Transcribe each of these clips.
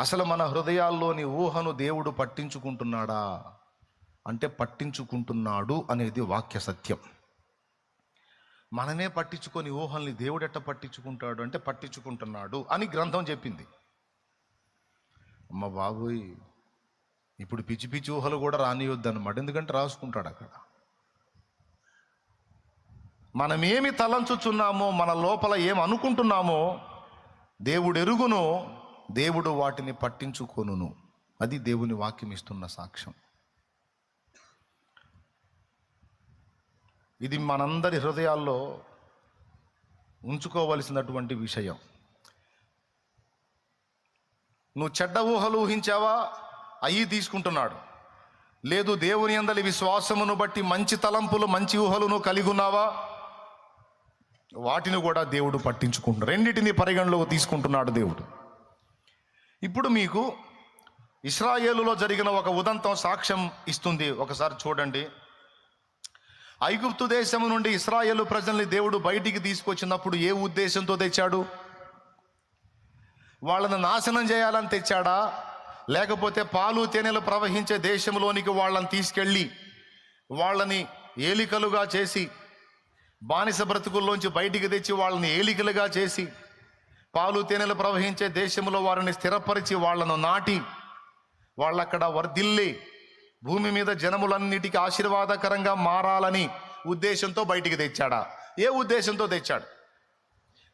అసలు మన హృదయాల్లోని ఊహను దేవుడు పట్టించుకుంటున్నాడా? అంటే పట్టించుకుంటున్నాడు అనేది వాక్య సత్యం. మననే పట్టించుకొని ఊహల్ని దేవుడు ఎట్ట పట్టించుకుంటాడు అంటే పట్టించుకుంటున్నాడు అని గ్రంథం చెప్పింది. అమ్మ బాబోయ్ ఇప్పుడు పిచ్చి పిచ్చి ఊహలు కూడా రానియొద్దు అనమాట ఎందుకంటే రాసుకుంటాడు అక్కడ. మనమేమి తలంచుచున్నామో మన లోపల ఏం అనుకుంటున్నామో దేవుడు ఎరుగును దేవుడు వాటిని పట్టించుకొనును. అది దేవుని వాక్యం ఇస్తున్న సాక్ష్యం. ఇది మనందరి హృదయాల్లో ఉంచుకోవలసినటువంటి విషయం. నువ్వు చెడ్డ ఊహలు ఊహించావా? అయ్యి తీసుకుంటున్నాడు. లేదు దేవుని అందలి విశ్వాసమును బట్టి మంచి తలంపులు మంచి ఊహలను కలిగి ఉన్నావా? వాటిని కూడా దేవుడు పట్టించుకుంటున్నాడు. రెండింటిని పరిగణలోకి తీసుకుంటున్నాడు దేవుడు. ఇప్పుడు మీకు ఇస్రాయేలులో జరిగిన ఒక ఉదంతం సాక్ష్యం ఇస్తుంది. ఒకసారి చూడండి. ఐగుప్తు దేశం నుండి ఇస్రాయేలు ప్రజల్ని దేవుడు బయటికి తీసుకొచ్చినప్పుడు ఏ ఉద్దేశంతో తెచ్చాడు? వాళ్ళని నాశనం చేయాలని తెచ్చాడా? లేకపోతే పాలు తేనెలు ప్రవహించే దేశంలోనికి వాళ్ళని తీసుకెళ్ళి వాళ్ళని ఏలికలుగా చేసి బానిస బ్రతుకుల్లోంచి బయటికి తెచ్చి వాళ్ళని ఏలికలుగా చేసి పాలు తేనెలు ప్రవహించే దేశంలో వారిని స్థిరపరిచి వాళ్ళను నాటి వాళ్ళక్కడ వర్ధిల్లి భూమి మీద జనములన్నిటికీ ఆశీర్వాదకరంగా మారాలని ఉద్దేశంతో బయటికి తెచ్చాడా? ఏ ఉద్దేశంతో తెచ్చాడు?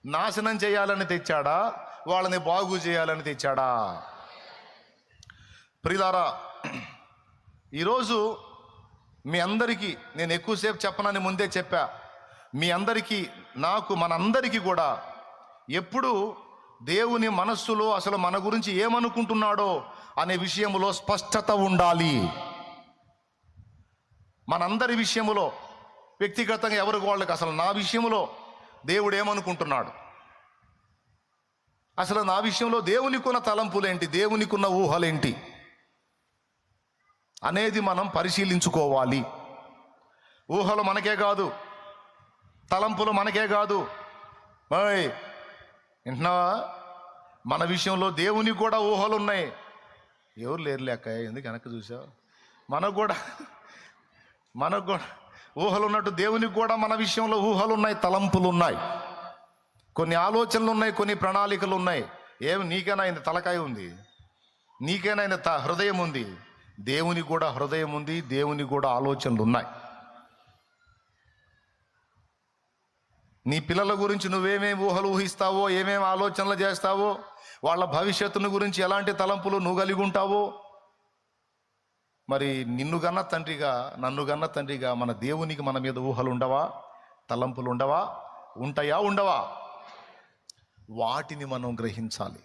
నాశనం చేయాలని తెచ్చాడా? వాళ్ళని బాగు చేయాలని తెచ్చాడా? ప్రిలారా ఈరోజు మీ అందరికీ నేను ఎక్కువసేపు చెప్పనని ముందే చెప్పా. మీ అందరికీ నాకు మనందరికీ కూడా ఎప్పుడు దేవుని మనస్సులో అసలు మన గురించి ఏమనుకుంటున్నాడో అనే విషయంలో స్పష్టత ఉండాలి. మనందరి విషయములో వ్యక్తిగతంగా ఎవరికి వాళ్ళకి అసలు నా విషయంలో దేవుడు ఏమనుకుంటున్నాడు? అసలు నా విషయంలో దేవునికున్న తలంపులేంటి? దేవునికున్న ఊహలేంటి? అనేది మనం పరిశీలించుకోవాలి. ఊహలు మనకే కాదు తలంపులు మనకే కాదు. వింటున్నావా? మన విషయంలో దేవునికి కూడా ఊహలు ఉన్నాయి ఎవరు లేరు అక్క ఎందుకు వెనక్కి చూసావు? మనకు కూడా మనకు కూడా ఊహలు ఉన్నట్టు దేవునికి కూడా మన విషయంలో ఊహలు ఉన్నాయి తలంపులు ఉన్నాయి కొన్ని ఆలోచనలు ఉన్నాయి కొన్ని ప్రణాళికలు ఉన్నాయి ఏమి నీకైనా ఆయన తలకాయ ఉంది? నీకైనా ఆయన త హృదయం ఉంది? దేవుని కూడా హృదయం ఉంది దేవుని కూడా ఆలోచనలు ఉన్నాయి నీ పిల్లల గురించి నువ్వేమేమి ఊహలు ఊహిస్తావో ఏమేమి ఆలోచనలు చేస్తావో వాళ్ళ భవిష్యత్తును గురించి ఎలాంటి తలంపులు నువ్వు కలిగి ఉంటావో? మరి నిన్ను గన్న తండ్రిగా నన్ను గన్న తండ్రిగా మన దేవునికి మన మీద ఊహలు ఉండవా? తలంపులు ఉండవా? ఉంటాయా ఉండవా? వాటిని మనం గ్రహించాలి.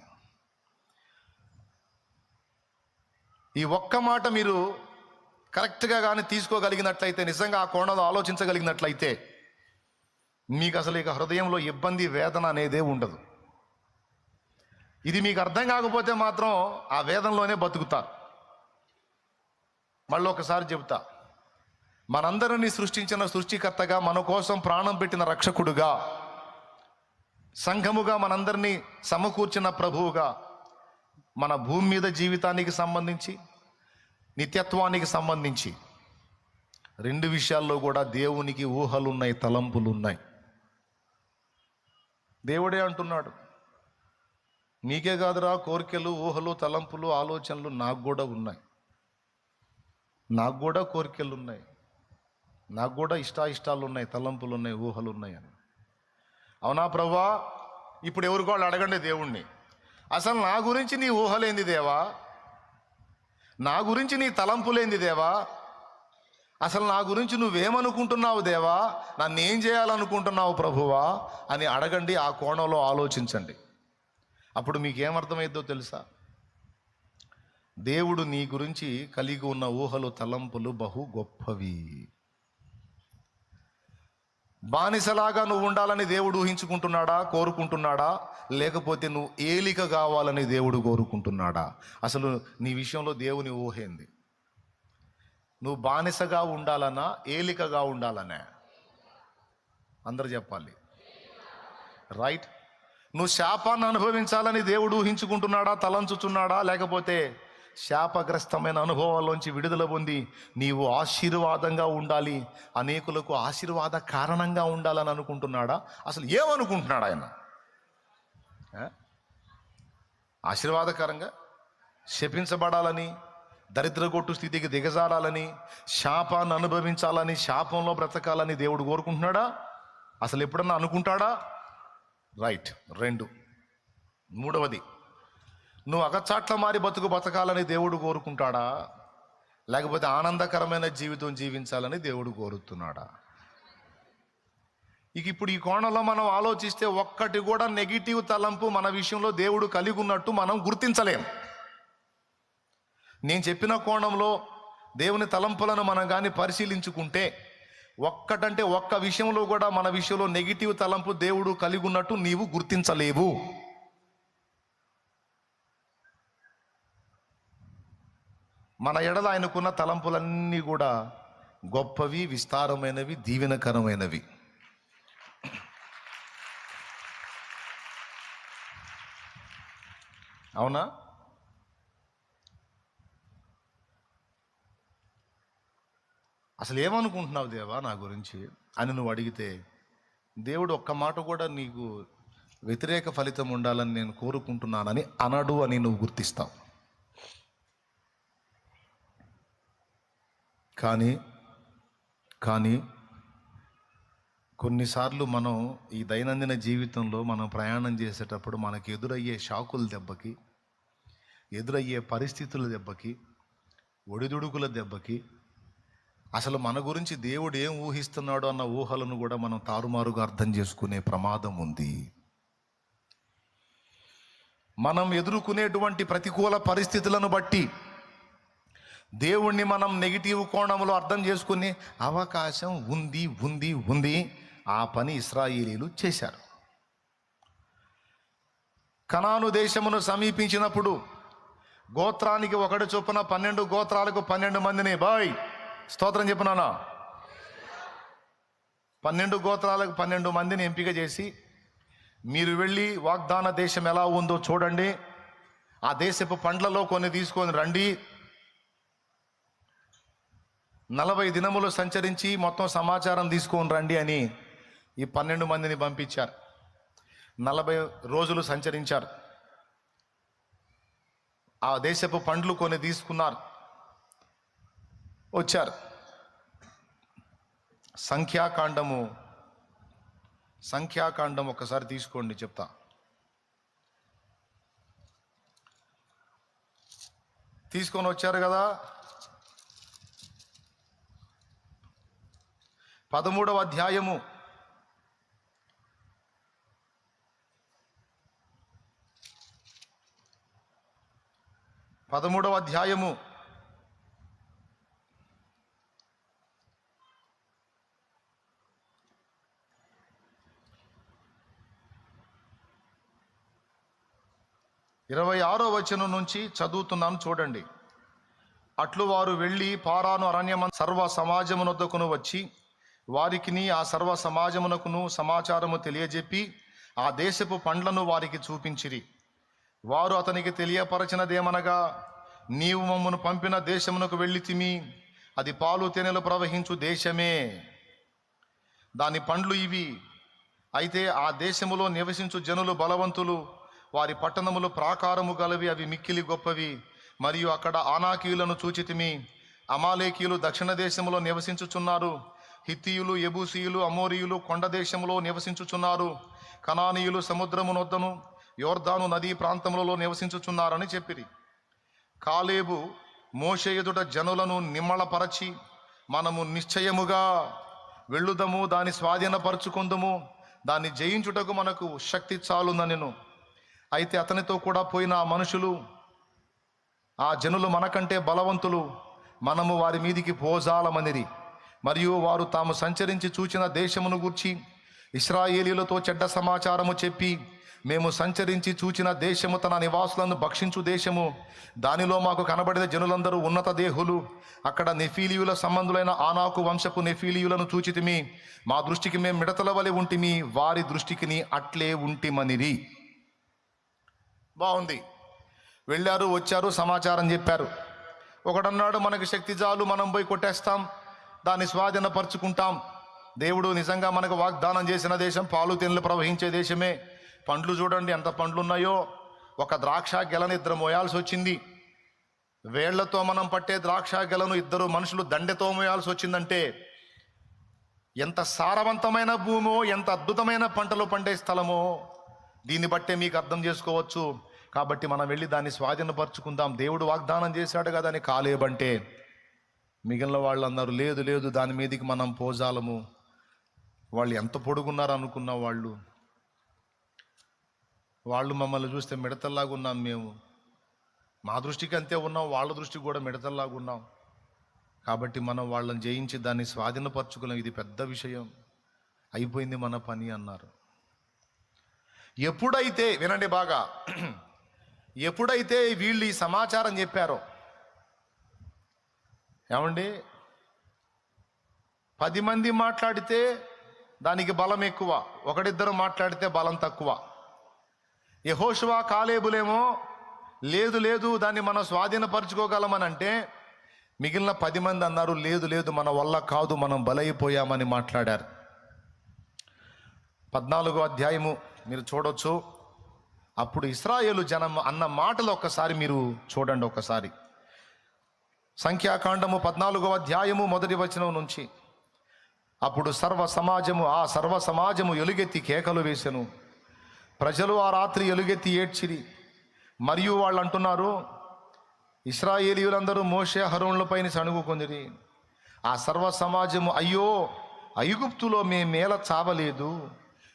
ఈ ఒక్క మాట మీరు కరెక్ట్గా కానీ తీసుకోగలిగినట్లయితే నిజంగా ఆ కోణంలో ఆలోచించగలిగినట్లయితే మీకు అసలు ఇక హృదయంలో ఇబ్బంది వేదన అనేదే ఉండదు. ఇది మీకు అర్థం కాకపోతే మాత్రం ఆ వేదనలోనే బతుకుతారు మళ్ళీ ఒకసారి చెబుతా. మనందరినీ సృష్టించిన సృష్టికర్తగా మన కోసం ప్రాణం పెట్టిన రక్షకుడుగా సంఘముగా మనందరినీ సమకూర్చిన ప్రభువుగా మన భూమి మీద జీవితానికి సంబంధించి నిత్యత్వానికి సంబంధించి రెండు విషయాల్లో కూడా దేవునికి ఊహలున్నాయి తలంపులున్నాయి. దేవుడే అంటున్నాడు. నీకే కాదురా కోరికలు ఊహలు తలంపులు ఆలోచనలు నాకు కూడా ఉన్నాయి. నాకు కూడా కోరికలు ఉన్నాయి. నాకు కూడా ఇష్టాయిష్టాలు ఉన్నాయి తలంపులు ఉన్నాయి ఊహలు ఉన్నాయి అని. అవునా ప్రభా ఇప్పుడు ఎవరికి వాళ్ళు అడగండి దేవుణ్ణి. అసలు నా గురించి నీ ఊహలేంది దేవా? నా గురించి నీ తలంపులేంది దేవా? అసలు నా గురించి నువ్వేమనుకుంటున్నావు దేవా? నన్ను ఏం చేయాలనుకుంటున్నావు ప్రభువా? అని అడగండి ఆ కోణంలో ఆలోచించండి. అప్పుడు మీకేమర్థమైద్దో తెలుసా? దేవుడు నీ గురించి కలిగి ఉన్న ఊహలు తలంపులు బహు గొప్పవి. బానిసలాగా నువ్వు ఉండాలని దేవుడు ఊహించుకుంటున్నాడా? కోరుకుంటున్నాడా? లేకపోతే నువ్వు ఏలిక కావాలని దేవుడు కోరుకుంటున్నాడా? అసలు నీ విషయంలో దేవుని ఊహేంది నువ్వు బానిసగా ఉండాలన్నా ఏలికగా ఉండాలనే అందరు చెప్పాలి. రైట్ నువ్వు శాపాన్ని అనుభవించాలని దేవుడు ఊహించుకుంటున్నాడా తలంచుచున్నాడా లేకపోతే శాపగ్రస్తమైన అనుభవాల్లోంచి విడుదల పొంది నీవు ఆశీర్వాదంగా ఉండాలి అనేకులకు ఆశీర్వాద కారణంగా ఉండాలని అనుకుంటున్నాడా? అసలు ఏమనుకుంటున్నాడు ఆయన? ఆశీర్వాదకరంగా శపించబడాలని దరిద్రగొట్టు స్థితికి దిగజారాలని శాపాన్ని అనుభవించాలని శాపంలో బ్రతకాలని దేవుడు కోరుకుంటున్నాడా? అసలు ఎప్పుడన్నా అనుకుంటాడా? రైట్ రెండు. మూడవది నువ్వు అగచాట్ల మారి బతుకు బతకాలని దేవుడు కోరుకుంటాడా? లేకపోతే ఆనందకరమైన జీవితం జీవించాలని దేవుడు కోరుతున్నాడా? ఇక ఇప్పుడు ఈ కోణంలో మనం ఆలోచిస్తే ఒక్కటి కూడా నెగిటివ్ తలంపు మన విషయంలో దేవుడు కలిగి ఉన్నట్టు మనం గుర్తించలేం. నేను చెప్పిన కోణంలో దేవుని తలంపులను మనం కానీ పరిశీలించుకుంటే ఒక్కటంటే ఒక్క విషయంలో కూడా మన విషయంలో నెగిటివ్ తలంపు దేవుడు కలిగి ఉన్నట్టు నీవు గుర్తించలేవు. మన ఎడల ఆయనకున్న తలంపులన్నీ కూడా గొప్పవి విస్తారమైనవి దీవెనకరమైనవి. అవునా? అసలు ఏమనుకుంటున్నావు దేవా నా గురించి అని నువ్వు అడిగితే దేవుడు ఒక్క మాట కూడా నీకు వ్యతిరేక ఫలితం ఉండాలని నేను కోరుకుంటున్నానని అనడు అని నువ్వు గుర్తిస్తావు. కానీ కానీ కొన్నిసార్లు మనం ఈ దైనందిన జీవితంలో మనం ప్రయాణం చేసేటప్పుడు మనకు ఎదురయ్యే షాకుల దెబ్బకి ఎదురయ్యే పరిస్థితుల దెబ్బకి ఒడిదుడుకుల దెబ్బకి అసలు మన గురించి దేవుడు ఏం ఊహిస్తున్నాడో అన్న ఊహలను కూడా మనం తారుమారుగా అర్థం చేసుకునే ప్రమాదం ఉంది. మనం ఎదుర్కొనేటువంటి ప్రతికూల పరిస్థితులను బట్టి దేవుణ్ణి మనం నెగిటివ్ కోణంలో అర్థం చేసుకునే అవకాశం ఉంది ఉంది ఉంది. ఆ పని ఇస్రాయేలీలు చేశారు. కనాను దేశమును సమీపించినప్పుడు గోత్రానికి ఒకటి చొప్పున పన్నెండు గోత్రాలకు పన్నెండు మందిని బాయ్ స్తోత్రం చెప్పినాను పన్నెండు గోత్రాలకు పన్నెండు మందిని ఎంపిక చేసి మీరు వెళ్ళి వాగ్దాన దేశం ఎలా ఉందో చూడండి. ఆ దేశపు పండ్లలో కొన్ని తీసుకొని రండి. నలభై దినములు సంచరించి మొత్తం సమాచారం తీసుకొని రండి అని ఈ పన్నెండు మందిని పంపించారు. నలభై రోజులు సంచరించారు. ఆ దేశపు పండ్లు కొన్ని తీసుకున్నారు. వచ్చారు. సంఖ్యాకాండము సంఖ్యాకాండం ఒకసారి తీసుకోండి చెప్తా. తీసుకొని వచ్చారు కదా. పదమూడవ అధ్యాయము. పదమూడవ అధ్యాయము. ఇరవై ఆరో వచనం నుంచి చదువుతున్నాను చూడండి. అట్లు వారు వెళ్ళి పారాను అరణ్యమ సర్వ సమాజమునొద్దకును వచ్చి వారికిని ఆ సర్వ సమాజమునకును సమాచారము తెలియజెప్పి ఆ దేశపు పండ్లను వారికి చూపించిరి. వారు అతనికి తెలియపరచినదేమనగా నీవు మమ్మను పంపిన దేశమునకు వెళ్ళితిమి అది పాలు తేనెలు ప్రవహించు దేశమే. దాని పండ్లు ఇవి. అయితే ఆ దేశములో నివసించు జనులు బలవంతులు వారి పట్టణములు ప్రాకారము గలవి అవి మిక్కిలి గొప్పవి. మరియు అక్కడ ఆనాకీయులను చూచితిమి. అమాలేకీయులు దక్షిణ దేశములో నివసించుచున్నారు. హిత్తియులు ఎబూసీయులు అమోరియులు కొండ దేశంలో నివసించుచున్నారు. కనానీయులు సముద్రమునొద్దను యోర్దాను నదీ ప్రాంతములలో నివసించుచున్నారని చెప్పిరి. కాలేబు మోషే ఎదుట జనులను నిమ్మళపరచి మనము నిశ్చయముగా వెళ్ళుదము దాన్ని స్వాధీనపరచుకుందము దాన్ని జయించుటకు మనకు శక్తి చాలుననెను. అయితే అతనితో కూడా పోయిన ఆ మనుషులు ఆ జనులు మనకంటే బలవంతులు. మనము వారి మీదికి పోజాలమనిరి. మరియు వారు తాము సంచరించి చూచిన దేశమును గూర్చి ఇస్రాయేలీలతో చెడ్డ సమాచారము చెప్పి మేము సంచరించి చూచిన దేశము తన నివాసులను భక్షించు దేశము. దానిలో మాకు కనబడిన జనులందరూ ఉన్నత దేహులు. అక్కడ నెఫీలియుల సంబంధులైన ఆనాకు వంశపు నెఫీలియులను చూచితిమి. మా దృష్టికి మేము మిడతల వలె ఉంటిమి. వారి దృష్టికిని అట్లే ఉంటిమనిరి. బాగుంది. వెళ్ళారు వచ్చారు సమాచారం చెప్పారు. ఒకడన్నాడు మనకి శక్తి చాలు మనం పోయి కొట్టేస్తాం దాన్ని స్వాధీనపరుచుకుంటాం. దేవుడు నిజంగా మనకు వాగ్దానం చేసిన దేశం పాలు తేనెలు ప్రవహించే దేశమే. పండ్లు చూడండి ఎంత పండ్లు ఉన్నాయో ఒక ద్రాక్ష గెలను ఇద్దరు మోయాల్సి వచ్చింది. వేళ్ళతో మనం పట్టే ద్రాక్ష గెలను ఇద్దరు మనుషులు దండెతో మోయాల్సి వచ్చిందంటే ఎంత సారవంతమైన భూమో ఎంత అద్భుతమైన పంటలు పండే స్థలమో. దీన్ని బట్టే మీకు అర్థం చేసుకోవచ్చు. కాబట్టి మనం వెళ్ళి దాన్ని స్వాధీనపరుచుకుందాం. దేవుడు వాగ్దానం చేశాడు కదా అని కాలేబంటే. మిగిలిన వాళ్ళు అన్నారు లేదు లేదు దాని మీదకి మనం పోజాలము. వాళ్ళు ఎంత పొడుగున్నారు అనుకున్న వాళ్ళు. వాళ్ళు మమ్మల్ని చూస్తే మిడతల్లాగా ఉన్నాం మేము. మా దృష్టికి అంతే ఉన్నాం వాళ్ళ దృష్టికి కూడా మిడతల్లాగా ఉన్నాం. కాబట్టి మనం వాళ్ళని జయించి దాన్ని స్వాధీనపరచుకోలేం ఇది పెద్ద విషయం. అయిపోయింది మన పని అన్నారు. ఎప్పుడైతే వినండి బాగా. ఎప్పుడైతే వీళ్ళు ఈ సమాచారం చెప్పారో ఏమండి? పది మంది మాట్లాడితే దానికి బలం ఎక్కువ ఒకడిద్దరు మాట్లాడితే బలం తక్కువ. యహోషువా కాలేబులేమో లేదు లేదు దాన్ని మనం స్వాధీనపరచుకోగలమనంటే మిగిలిన పది మంది అన్నారు లేదు లేదు మన వల్ల కాదు మనం బలైపోయామని మాట్లాడారు. పద్నాలుగో అధ్యాయము మీరు చూడొచ్చు. అప్పుడు ఇస్రాయేలు జనం అన్న మాటలు ఒక్కసారి మీరు చూడండి ఒక్కసారి. సంఖ్యాకాండము పద్నాలుగో అధ్యాయము మొదటి వచనం నుంచి. అప్పుడు సర్వ సమాజము ఆ సర్వ సమాజము ఎలుగెత్తి కేకలు వేసెను. ప్రజలు ఆ రాత్రి ఎలుగెత్తి ఏడ్చిరి. మరియు వాళ్ళు అంటున్నారు ఇస్రాయేలీయులందరూ మోషే హరోన్లపైన సణుగుకొందిరి ఆ సర్వ సమాజము అయ్యో ఐగుప్తులో మేమేల చావలేదు.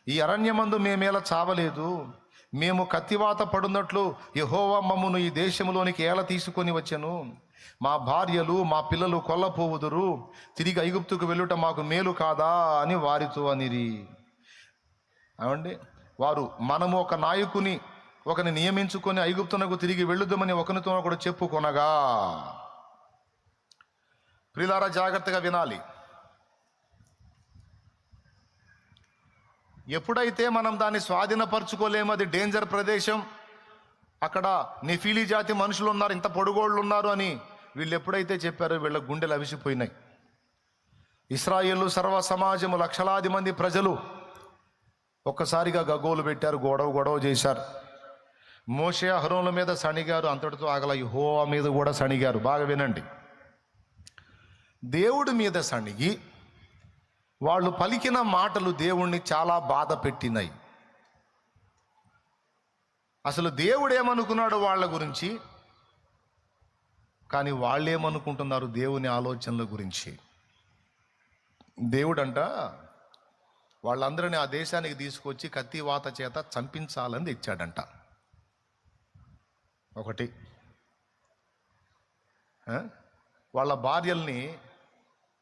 ఈ అరణ్యమందు మేమేల చావలేదు. మేము కత్తివాత పడున్నట్లు యహోవా మమ్మను ఈ దేశంలోనికి ఏల తీసుకొని వచ్చాను. మా భార్యలు మా పిల్లలు కొల్లపోవుదురు. తిరిగి ఐగుప్తుకు వెళ్ళుట మాకు మేలు కాదా అని వారితో అనిరి. అవండి వారు మనము ఒక నాయకుని ఒకని నియమించుకొని ఐగుప్తునకు తిరిగి వెళ్ళుదామని ఒకరితో ఒకడు చెప్పుకొనగా ప్రిలారా జాగ్రత్తగా వినాలి. ఎప్పుడైతే మనం దాన్ని స్వాధీనపరచుకోలేము అది డేంజర్ ప్రదేశం. అక్కడ నిఫీలి జాతి మనుషులు ఉన్నారు ఇంత పొడుగోళ్ళు ఉన్నారు అని వీళ్ళు ఎప్పుడైతే చెప్పారో వీళ్ళ గుండెలు అవిసిపోయినాయి. ఇస్రాయేలు సర్వ సమాజము లక్షలాది మంది ప్రజలు ఒక్కసారిగా గగ్గోలు పెట్టారు గొడవ గొడవ చేశారు. మోషే అహరోల మీద సణిగారు అంతటితో ఆగల హోవా మీద కూడా సణిగారు. బాగా వినండి. దేవుడి మీద సణిగి వాళ్ళు పలికిన మాటలు దేవుణ్ణి చాలా బాధ పెట్టినాయి. అసలు దేవుడు ఏమనుకున్నాడు వాళ్ళ గురించి? కానీ వాళ్ళేమనుకుంటున్నారు దేవుని ఆలోచనల గురించి? దేవుడంట వాళ్ళందరినీ ఆ దేశానికి తీసుకొచ్చి కత్తివాత చేత చంపించాలని తెచ్చాడంట. ఒకటి వాళ్ళ భార్యల్ని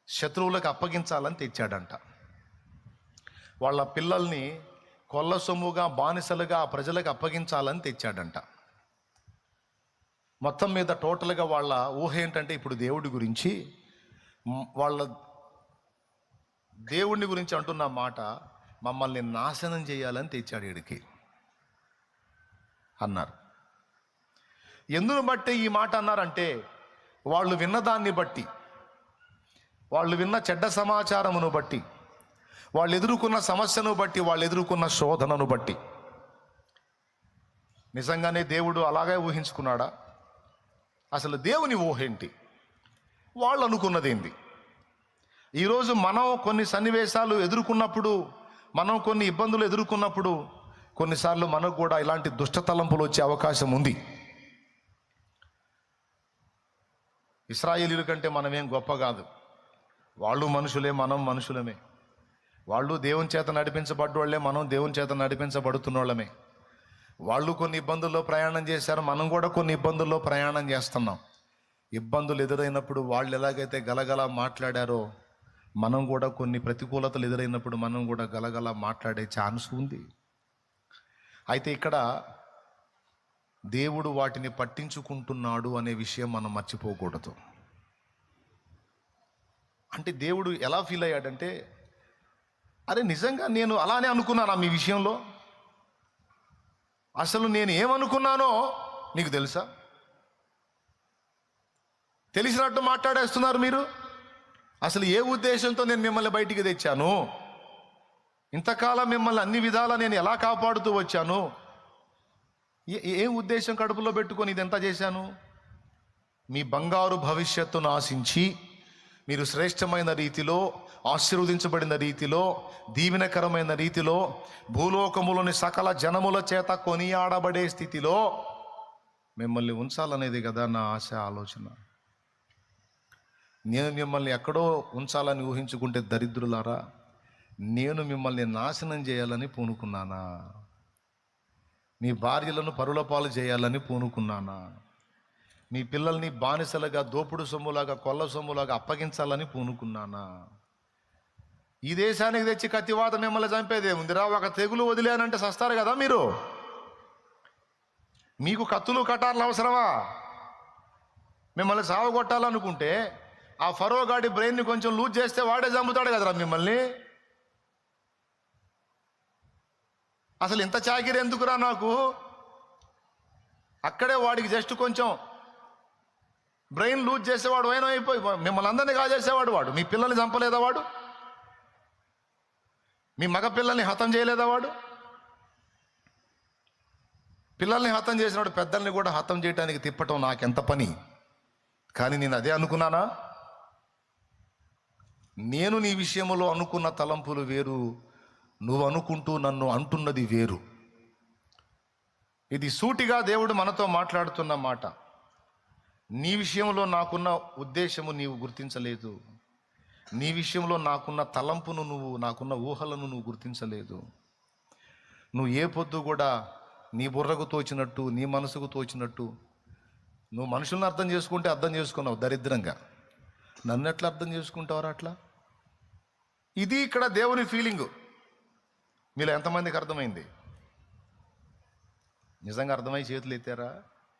శత్రువులకు అప్పగించాలని తెచ్చాడంట. వాళ్ళ పిల్లల్ని కొల్ల సొమ్ముగా బానిసలుగా ఆ ప్రజలకు అప్పగించాలని తెచ్చాడంట. మొత్తం మీద టోటల్గా వాళ్ళ ఊహ ఏంటంటే ఇప్పుడు దేవుడి గురించి వాళ్ళ దేవుడిని గురించి అంటున్న మాట మమ్మల్ని నాశనం చేయాలని తెచ్చాడు వీడికి అన్నారు. ఎందును బట్టి ఈ మాట అన్నారంటే వాళ్ళు విన్నదాన్ని బట్టి వాళ్ళు విన్న చెడ్డ సమాచారమును బట్టి వాళ్ళు ఎదుర్కొన్న సమస్యను బట్టి వాళ్ళు ఎదుర్కొన్న శోధనను బట్టి. నిజంగానే దేవుడు అలాగే ఊహించుకున్నాడా? అసలు దేవుని ఊహేంటి వాళ్ళు అనుకున్నదేంటి ఈరోజు మనం కొన్ని సన్నివేశాలు ఎదుర్కొన్నప్పుడు మనం కొన్ని ఇబ్బందులు ఎదుర్కొన్నప్పుడు కొన్నిసార్లు మనకు కూడా ఇలాంటి దుష్ట తలంపులు వచ్చే అవకాశం ఉంది. ఇస్రాయేలీల కంటే మనమేం గొప్ప కాదు. వాళ్ళు మనుషులే మనం మనుషులమే. వాళ్ళు దేవుని చేత నడిపించబడ్డోళ్ళే మనం దేవుని చేత నడిపించబడుతున్నోళ్ళమే. వాళ్ళు కొన్ని ఇబ్బందుల్లో ప్రయాణం చేశారు మనం కూడా కొన్ని ఇబ్బందుల్లో ప్రయాణం చేస్తున్నాం. ఇబ్బందులు ఎదురైనప్పుడు వాళ్ళు ఎలాగైతే గలగల మాట్లాడారో మనం కూడా కొన్ని ప్రతికూలతలు ఎదురైనప్పుడు మనం కూడా గలగల మాట్లాడే ఛాన్స్ ఉంది. అయితే ఇక్కడ దేవుడు వాటిని పట్టించుకుంటున్నాడు అనే విషయం మనం మర్చిపోకూడదు. అంటే దేవుడు ఎలా ఫీల్ అయ్యాడంటే అరే నిజంగా నేను అలానే అనుకున్నానా మీ విషయంలో? అసలు నేను ఏమనుకున్నానో నీకు తెలుసా? తెలిసినట్టు మాట్లాడేస్తున్నారు మీరు? అసలు ఏ ఉద్దేశంతో నేను మిమ్మల్ని బయటికి తెచ్చాను? ఇంతకాలం మిమ్మల్ని అన్ని విధాలా నేను ఎలా కాపాడుతూ వచ్చాను? ఏ ఏ ఉద్దేశం కడుపులో పెట్టుకొని ఇదంతా చేశాను? మీ బంగారు భవిష్యత్తును ఆశించి మీరు శ్రేష్టమైన రీతిలో ఆశీర్వదించబడిన రీతిలో దీవెనకరమైన రీతిలో భూలోకములోని సకల జనముల చేత కొనియాడబడే స్థితిలో మిమ్మల్ని ఉంచాలనేది కదా నా ఆశ ఆలోచన. నేను మిమ్మల్ని ఎక్కడో ఉంచాలని ఊహించుకుంటే దరిద్రులారా నేను మిమ్మల్ని నాశనం చేయాలని పూనుకున్నానా? మీ భార్యలను పరుల పాలు చేయాలని పూనుకున్నానా? మీ పిల్లల్ని బానిసలుగా దోపుడు సొమ్ములాగా కొల్ల సొమ్ములాగా అప్పగించాలని పూనుకున్నానా? ఈ దేశానికి తెచ్చి కత్తివాత మిమ్మల్ని చంపేదే ఉందిరా ఒక తెగులు వదిలేనంటే సస్తారు కదా మీరు? మీకు కత్తులు కటార్లు అవసరమా? మిమ్మల్ని సావగొట్టాలనుకుంటే ఆ ఫరో గాడి బ్రెయిన్ని కొంచెం లూజ్ చేస్తే వాడే చంపుతాడు కదరా మిమ్మల్ని? అసలు ఇంత చాకిరి ఎందుకురా నాకు? అక్కడే వాడికి జస్ట్ కొంచెం బ్రెయిన్ లూజ్ చేసేవాడు అయినా అయిపోయి మిమ్మల్ని అందరినీ కాజేసేవాడు వాడు. మీ పిల్లల్ని చంపలేదా వాడు? మీ మగ పిల్లల్ని హతం చేయలేదా వాడు? పిల్లల్ని హతం చేసినాడు పెద్దల్ని కూడా హతం చేయడానికి తిప్పటం నాకెంత పని? కానీ నేను అదే అనుకున్నానా? నేను నీ విషయంలో అనుకున్న తలంపులు వేరు. నువ్వు అనుకుంటూ నన్ను అంటున్నది వేరు. ఇది సూటిగా దేవుడు మనతో మాట్లాడుతున్న మాట. నీ విషయంలో నాకున్న ఉద్దేశము నీవు గుర్తించలేదు. నీ విషయంలో నాకున్న తలంపును నువ్వు నాకున్న ఊహలను నువ్వు గుర్తించలేదు. నువ్వు ఏ పొద్దు కూడా నీ బుర్రకు తోచినట్టు నీ మనసుకు తోచినట్టు నువ్వు మనుషులను అర్థం చేసుకుంటే అర్థం చేసుకున్నావు దరిద్రంగా. నన్ను ఎట్లా అర్థం చేసుకుంటావరా అట్లా? ఇది ఇక్కడ దేవుని ఫీలింగు మీలో ఎంతమందికి అర్థమైంది? నిజంగా అర్థమై చేతులు ఎత్తారా?